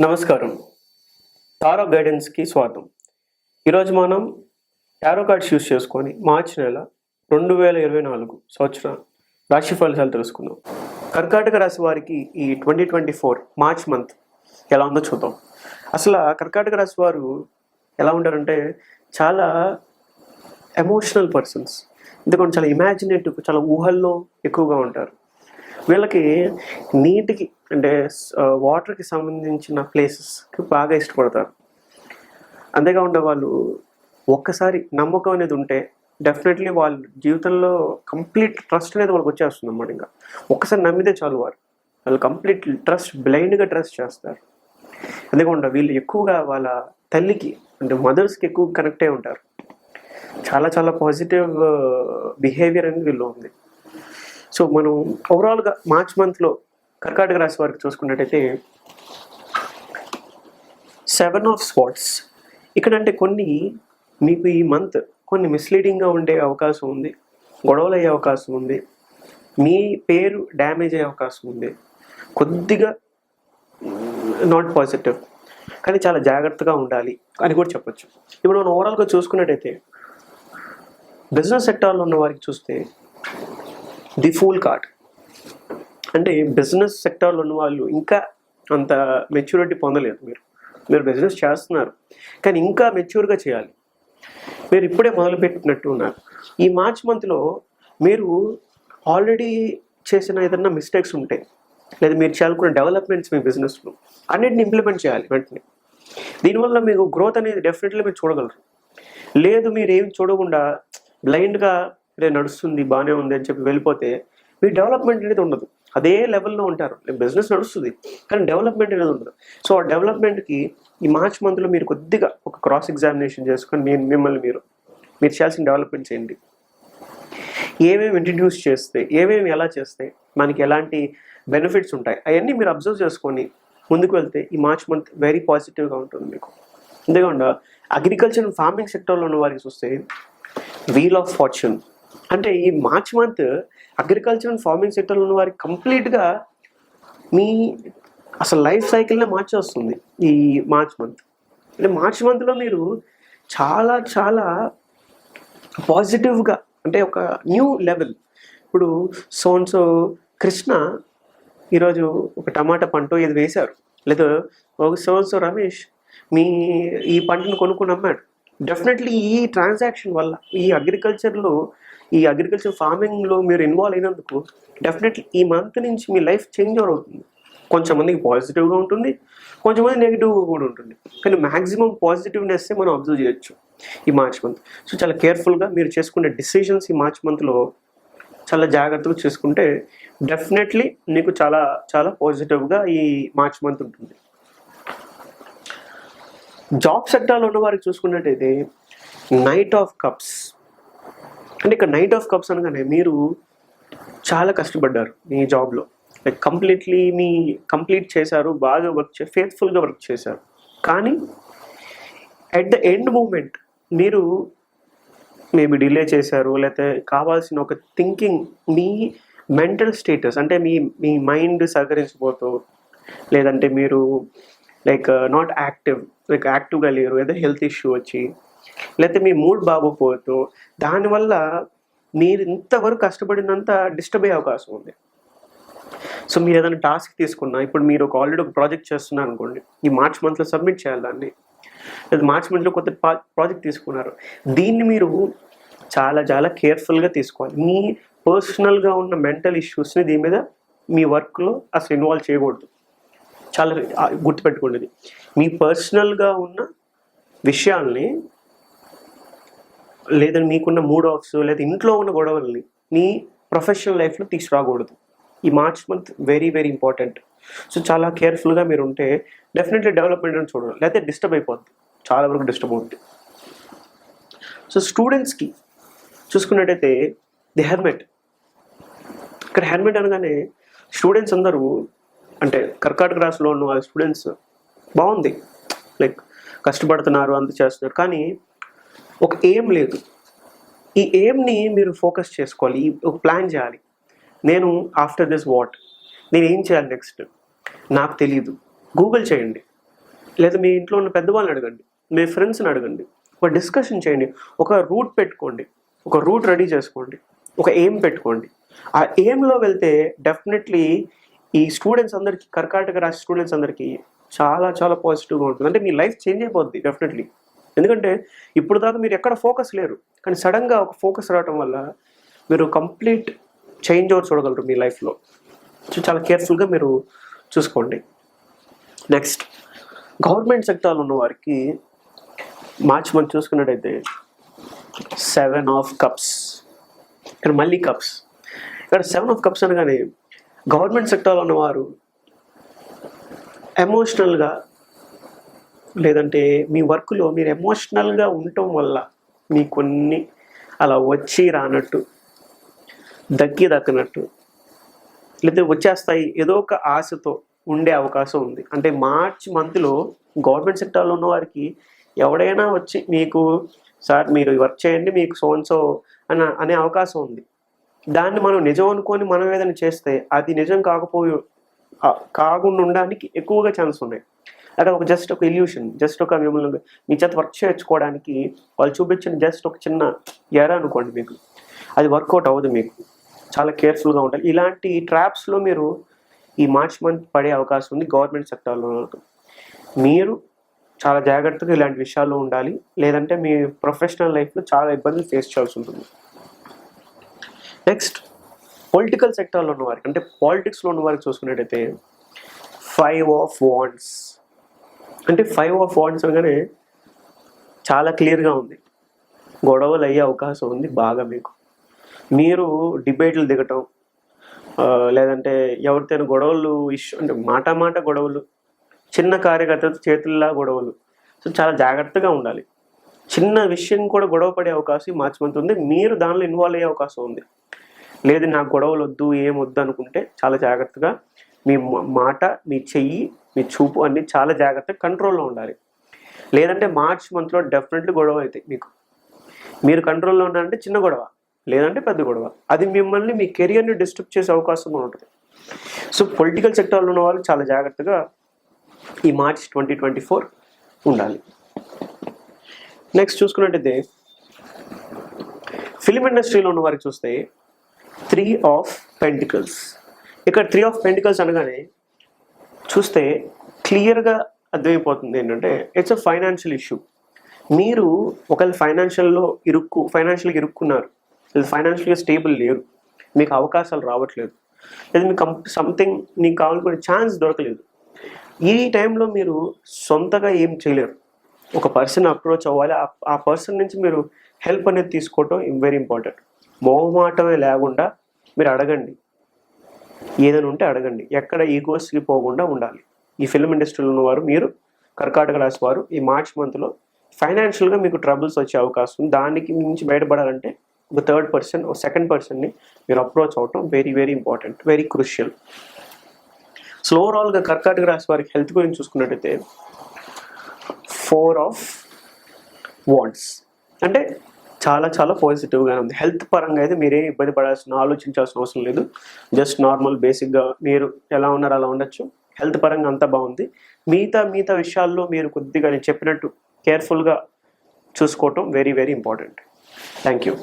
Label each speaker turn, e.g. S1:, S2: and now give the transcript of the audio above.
S1: నమస్కారం. టారో గైడెన్స్కి స్వాగతం. ఈరోజు మనం టారో కార్డ్స్ యూస్ చేసుకొని మార్చి నెల రెండు వేల ఇరవై నాలుగు సంవత్సరం రాశి ఫలితాలు తెలుసుకుందాం. కర్కాటక రాశి వారికి ఈ twenty twenty four March month ఎలా ఉందో చూద్దాం. అసలు కర్కాటక రాశి వారు ఎలా ఉంటారంటే చాలా ఎమోషనల్ పర్సన్స్ ఎందుకంటే చాలా ఇమాజినేటివ్ చాలా ఊహల్లో ఎక్కువగా ఉంటారు. వీళ్ళకి నీటికి అంటే వాటర్కి సంబంధించిన ప్లేసెస్కి బాగా ఇష్టపడతారు. అంతేకాకుండా వాళ్ళు ఒక్కసారి నమ్మకం అనేది ఉంటే డెఫినెట్లీ వాళ్ళ జీవితంలో కంప్లీట్ ట్రస్ట్ అనేది వాళ్ళకి వచ్చేస్తుంది అన్నమాట ఇంకా. ఒక్కసారి నమ్మితే చాలు వారు. వాళ్ళు కంప్లీట్ ట్రస్ట్ బ్లైండ్గా ట్రస్ట్ చేస్తారు. అంతేకాకుండా వీళ్ళు ఎక్కువగా వాళ్ళ తల్లికి అంటే మదర్స్కి ఎక్కువ కనెక్ట్ అయి ఉంటారు. చాలా చాలా పాజిటివ్ బిహేవియర్ అనేది వీళ్ళు ఉంది. సో మనం ఓవరాల్గా మార్చ్ మంత్లో కర్కాటక రాశి వారికి చూసుకున్నట్టయితే సెవెన్ ఆఫ్ స్పాట్స్ ఇక్కడంటే కొన్ని మీకు ఈ మంత్ కొన్ని మిస్లీడింగ్గా ఉండే అవకాశం ఉంది గొడవలు అయ్యే అవకాశం ఉంది మీ పేరు డ్యామేజ్ అయ్యే అవకాశం ఉంది కొద్దిగా నాట్ పాజిటివ్ కానీ చాలా జాగ్రత్తగా ఉండాలి అని కూడా చెప్పొచ్చు. ఇప్పుడు మనం ఓవరాల్గా చూసుకున్నట్టయితే బిజినెస్ సెక్టార్లో ఉన్న వారికి చూస్తే ది ఫూల్ కార్డ్. అంటే బిజినెస్ సెక్టార్లో ఉన్న వాళ్ళు ఇంకా అంత మెచ్యూరిటీ పొందలేదు మీరు. మీరు బిజినెస్ చేస్తున్నారు. కానీ ఇంకా మెచ్యూర్గా చేయాలి. మీరు ఇప్పుడే మొదలుపెట్టినట్టు ఉన్నారు. ఈ మార్చ్ మంత్లో మీరు ఆల్రెడీ చేసిన ఏదన్నా మిస్టేక్స్ ఉంటాయి లేదా మీరు చేయాలనుకున్న డెవలప్మెంట్స్ మీ బిజినెస్లో అన్నిటిని ఇంప్లిమెంట్ చేయాలి వెంటనే. దీనివల్ల మీకు గ్రోత్ అనేది డెఫినెట్లీ మీరు చూడగలరు. లేదు మీరు ఏం చూడకుండా బ్లైండ్గా ఇదే నడుస్తుంది బాగానే ఉంది అని చెప్పి వెళ్ళిపోతే మీ డెవలప్మెంట్ అనేది ఉండదు. అదే లెవెల్లో ఉంటారు. బిజినెస్ నడుస్తుంది కానీ డెవలప్మెంట్ అనేది ఉండదు. సో ఆ డెవలప్మెంట్కి ఈ మార్చ్ మంత్లో మీరు కొద్దిగా ఒక క్రాస్ ఎగ్జామినేషన్ చేసుకొని నేను మిమ్మల్ని మీరు మీరు చేయాల్సిన డెవలప్మెంట్ చేయండి ఏమేమి ఇంట్రడ్యూస్ చేస్తే ఏమేమి ఎలా చేస్తే మనకి ఎలాంటి బెనిఫిట్స్ ఉంటాయి? అవన్నీ మీరు అబ్జర్వ్ చేసుకొని ముందుకు వెళ్తే ఈ మార్చ్ మంత్ వెరీ పాజిటివ్గా ఉంటుంది మీకు. అంతేకాకుండా అగ్రికల్చర్ అండ్ ఫార్మింగ్ సెక్టర్లో ఉన్న వారికి చూస్తే వీల్ ఆఫ్ ఫార్చ్యూన్. అంటే ఈ March month agriculture and farming సెక్టర్లో ఉన్న వారికి కంప్లీట్గా మీ అసలు లైఫ్ సైకిల్నే మార్చేస్తుంది ఈ మార్చ్ మంత్. అంటే మార్చ్ మంత్లో మీరు చాలా చాలా పాజిటివ్గా అంటే ఒక న్యూ లెవెల్ ఇప్పుడు సోన్సో కృష్ణ ఈరోజు ఒక టమాటా పంట ఇది వేశారు. లేదా ఒక సోన్సో రమేష్ మీ ఈ పంటను కొనుక్కుని అమ్మాడు. డెఫినెట్లీ ఈ ట్రాన్సాక్షన్ వల్ల ఈ అగ్రికల్చర్లో ఈ అగ్రికల్చర్ ఫార్మింగ్లో మీరు ఇన్వాల్వ్ అయినందుకు డెఫినెట్లీ ఈ మంత్ నుంచి మీ లైఫ్ చేంజ్ అవుతుంది? కొంచెంమందికి పాజిటివ్గా ఉంటుంది కొంచెంమంది నెగిటివ్గా కూడా ఉంటుంది. కానీ మ్యాక్సిమం పాజిటివ్నెస్ మనం అబ్జర్వ్ చేయొచ్చు ఈ మార్చ్ మంత్ సో చాలా కేర్ఫుల్గా మీరు చేసుకునే డిసిషన్స్ ఈ మార్చ్ మంత్లో చాలా జాగ్రత్తగా చేసుకుంటే డెఫినెట్లీ నీకు చాలా చాలా పాజిటివ్గా ఈ మార్చ్ మంత్ ఉంటుంది. జాబ్ సెక్టార్లో ఉన్న వారికి చూసుకున్నట్టయితే నైట్ ఆఫ్ కప్స్ అంటే ఇక్కడ నైట్ ఆఫ్ కప్స్ అనగానే మీరు చాలా కష్టపడ్డారు మీ జాబ్లో లైక్ కంప్లీట్లీ మీ కంప్లీట్ చేశారు బాగా వర్క్ చే ఫేత్ఫుల్గా వర్క్ చేశారు. కానీ అట్ ద ఎండ్ మూమెంట్ మీరు మేబీ డిలే చేశారు లేకపోతే కావాల్సిన ఒక థింకింగ్ మీ మెంటల్ స్టేటస్ అంటే మీ మీ మైండ్ సహకరించిపోతూ లేదంటే మీరు లైక్ నాట్ యాక్టివ్ లైక్ యాక్టివ్గా లేరు ఏదో హెల్త్ ఇష్యూ వచ్చి లేకపోతే మీ మూడ్ బాగోపోతూ దానివల్ల మీరు ఇంతవరకు కష్టపడినంత డిస్టర్బ్ అయ్యే అవకాశం ఉంది. సో మీరు ఏదైనా టాస్క్ తీసుకున్నా ఇప్పుడు మీరు ఒక ఆల్రెడీ ఒక ప్రాజెక్ట్ చేస్తున్నారు అనుకోండి ఈ మార్చ్ మంత్లో సబ్మిట్ చేయాలి దాన్ని. లేదా మార్చ్ మంత్లో కొత్త ప్రాజెక్ట్ తీసుకున్నారు. దీన్ని మీరు చాలా చాలా కేర్ఫుల్గా తీసుకోవాలి. మీ పర్సనల్గా ఉన్న మెంటల్ ఇష్యూస్ని దీని మీద మీ వర్క్లో అసలు ఇన్వాల్వ్ చేయకూడదు. చాలా ఆ, గుర్తుపెట్టుకోండి మీ పర్సనల్గా ఉన్న విషయాల్ని లేదా మీకున్న మూడ్ ఆఫ్స్ లేదా ఇంట్లో ఉన్న గొడవల్ని నీ ప్రొఫెషనల్ లైఫ్లో తీసుకురాకూడదు ఈ March month very very important so చాలా కేర్ఫుల్గా మీరు ఉంటే డెఫినెట్లీ డెవలప్మెంట్ అని చూడండి. లేకపోతే డిస్టర్బ్ అయిపోద్ది. చాలా వరకు డిస్టర్బ్ అవుద్ది. సో స్టూడెంట్స్కి చూసుకున్నట్టయితే ది హెల్మెట్ ఇక్కడ హెల్మెట్ అనగానే స్టూడెంట్స్ అందరూ అంటే కర్కాటక రాశిలో ఉన్న వాళ్ళ స్టూడెంట్స్ బాగుంది. లైక్ కష్టపడుతున్నారు అంత చేస్తున్నారు. కానీ ఒక ఎయిమ్ లేదు. ఈ ఎయిమ్ని మీరు ఫోకస్ చేసుకోవాలి ఒక ప్లాన్ చేయాలి. నేను ఆఫ్టర్ దిస్ వాట్? నేను ఏం చేయాలి నెక్స్ట్? నాకు తెలియదు గూగుల్ చేయండి. లేదా మీ ఇంట్లో ఉన్న పెద్దవాళ్ళని అడగండి. మీ ఫ్రెండ్స్ని అడగండి. ఒక డిస్కషన్ చేయండి. ఒక రూట్ పెట్టుకోండి. ఒక రూట్ రెడీ చేసుకోండి. ఒక ఎయిమ్ పెట్టుకోండి. ఆ ఎయిమ్లో వెళ్తే డెఫినెట్లీ ఈ స్టూడెంట్స్ అందరికీ కర్కాటక రాసి స్టూడెంట్స్ అందరికీ చాలా చాలా పాజిటివ్గా ఉంటుంది. అంటే మీ లైఫ్ చేంజ్ అయిపోద్ది డెఫినెట్లీ. ఎందుకంటే ఇప్పుడు దాకా మీరు ఎక్కడ ఫోకస్ లేరు. కానీ సడన్గా ఒక ఫోకస్ రావటం వల్ల మీరు కంప్లీట్ చేంజ్ ఓవర్ చూడగలరు మీ లైఫ్లో. సో చాలా కేర్ఫుల్గా మీరు చూసుకోండి. నెక్స్ట్ గవర్నమెంట్ సెక్టార్లో ఉన్న వారికి మార్చ్ మనం చూసుకున్నట్టయితే సెవెన్ ఆఫ్ కప్స్. ఇక్కడ మళ్ళీ కప్స్. ఇక్కడ సెవెన్ ఆఫ్ కప్స్ అనగానే గవర్నమెంట్ సెక్టార్లో ఉన్నవారు ఎమోషనల్గా లేదంటే మీ వర్క్లో మీరు ఎమోషనల్గా ఉండటం వల్ల మీ కొన్ని అలా వచ్చి రానట్టు దగ్గి దక్కనట్టు లేదా వచ్చేస్తాయి ఏదో ఒక ఆశతో ఉండే అవకాశం ఉంది. అంటే మార్చ్ మంత్లో గవర్నమెంట్ సెక్టార్లో ఉన్న వారికి ఎవడైనా వచ్చి మీకు సార్ మీరు వర్క్ చేయండి మీకు సోన్సో సో అన్న అనే అవకాశం ఉంది. దాన్ని మనం నిజం అనుకొని మనం ఏదైనా చేస్తే అది నిజం కాకపోయి కాకుండా ఉండడానికి ఎక్కువగా ఛాన్స్ ఉన్నాయి. అక్కడ ఒక జస్ట్ ఒక ఇల్యూషన్ జస్ట్ ఒక మిమ్మల్ని మీ చేత వర్క్ చేయించుకోవడానికి వాళ్ళు చూపించిన జస్ట్ ఒక చిన్న ఎర అనుకోండి మీకు. అది వర్కౌట్ అవ్వదు మీకు. చాలా కేర్ఫుల్గా ఉండాలి. ఇలాంటి ట్రాప్స్లో మీరు ఈ మార్చ్ మంత్ పడే అవకాశం ఉంది గవర్నమెంట్ సెక్టార్లో మీరు చాలా జాగ్రత్తగా ఇలాంటి విషయాల్లో ఉండాలి. లేదంటే మీ ప్రొఫెషనల్ లైఫ్లో చాలా ఇబ్బందులు ఫేస్ చేయాల్సి ఉంటుంది. నెక్స్ట్ పొలిటికల్ సెక్టార్లో ఉన్న వారికి అంటే పాలిటిక్స్లో ఉన్న వారికి చూసుకున్నట్టయితే ఫైవ్ ఆఫ్ వాండ్స్ అంటే ఫైవ్ ఆఫ్ వాండ్స్ అనగానే చాలా క్లియర్గా ఉంది. గొడవలు అయ్యే అవకాశం ఉంది బాగా మీకు. మీరు డిబేట్లు దిగటం లేదంటే ఎవరితోనూ గొడవలు ఇష్యూ అంటే మాట మాట గొడవలు చిన్న కార్యకర్తలతో చేతుల్లా గొడవలు. సో చాలా జాగ్రత్తగా ఉండాలి. చిన్న విషయం కూడా గొడవ పడే అవకాశం ఈ మార్చి మంత్ ఉంది. మీరు దానిలో ఇన్వాల్వ్ అయ్యే అవకాశం ఉంది. లేదు నాకు గొడవలు వద్దు ఏం వద్దు అనుకుంటే చాలా జాగ్రత్తగా మీ మాట మీ చెయ్యి మీ చూపు అన్ని చాలా జాగ్రత్తగా కంట్రోల్లో ఉండాలి. లేదంటే మార్చ్ మంత్లో డెఫినెట్లీ గొడవ అవుతాయి మీకు. మీరు కంట్రోల్లో ఉన్నారంటే చిన్న గొడవ లేదంటే పెద్ద గొడవ. అది మిమ్మల్ని మీ కెరియర్ని డిస్టర్బ్ చేసే అవకాశం ఉంటుంది. సో పొలిటికల్ సెక్టార్లో ఉన్న వాళ్ళు చాలా జాగ్రత్తగా ఈ మార్చ్ ట్వంటీ ట్వంటీ ఫోర్ ఉండాలి. నెక్స్ట్ చూసుకున్నట్టయితే ఫిలిం ఇండస్ట్రీలో ఉన్న వారికి చూస్తే త్రీ ఆఫ్ పెంటికల్స్ ఇక్కడ త్రీ ఆఫ్ పెంటికల్స్ అనగానే చూస్తే క్లియర్గా అర్థమైపోతుంది ఏంటంటే ఇట్స్ అ ఫైనాన్షియల్ ఇష్యూ మీరు ఒకవేళ ఫైనాన్షియల్లో ఇరుక్కు ఫైనాన్షియల్గా ఇరుక్కున్నారు లేదా ఫైనాన్షియల్గా స్టేబుల్ లేరు మీకు అవకాశాలు రావట్లేదు లేదా మీకు సంథింగ్ మీకు కావాలనుకునే ఛాన్స్ దొరకలేదు ఈ టైంలో మీరు సొంతగా ఏం చేయలేరు. ఒక పర్సన్ అప్రోచ్ అవ్వాలి ఆ- పర్సన్ నుంచి మీరు హెల్ప్ అనేది తీసుకోవటం వెరీ ఇంపార్టెంట్ మొహమాటమే లేకుండా మీరు అడగండి. ఏదైనా ఉంటే అడగండి. ఎక్కడ ఈగోస్కి పోకుండా ఉండాలి. ఈ ఫిల్మ్ ఇండస్ట్రీలో ఉన్నవారు మీరు కర్కాటక రాశి వారు ఈ మార్చ్ మంత్లో ఫైనాన్షియల్గా మీకు ట్రబుల్స్ వచ్చే అవకాశం ఉంది. దానికి మించి బయటపడాలంటే ఒక థర్డ్ పర్సన్ ఒక సెకండ్ పర్సన్ని మీరు అప్రోచ్ అవటం very very important very crucial so ఓవరాల్గా కర్కాటక రాశి వారికి హెల్త్ గురించి చూసుకున్నట్టయితే ఫోర్ ఆఫ్ వాంట్స్ అంటే చాలా చాలా పాజిటివ్గా ఉంది. హెల్త్ పరంగా అయితే మీరేం ఇబ్బంది పడాల్సిన ఆలోచించాల్సిన అవసరం లేదు. జస్ట్ నార్మల్ బేసిక్గా మీరు ఎలా ఉన్నారో అలా ఉండొచ్చు. హెల్త్ పరంగా అంతా బాగుంది. మిగతా మిగతా విషయాల్లో మీరు కొద్దిగా నేను చెప్పినట్టు కేర్ఫుల్గా చూసుకోవటం very very important thank you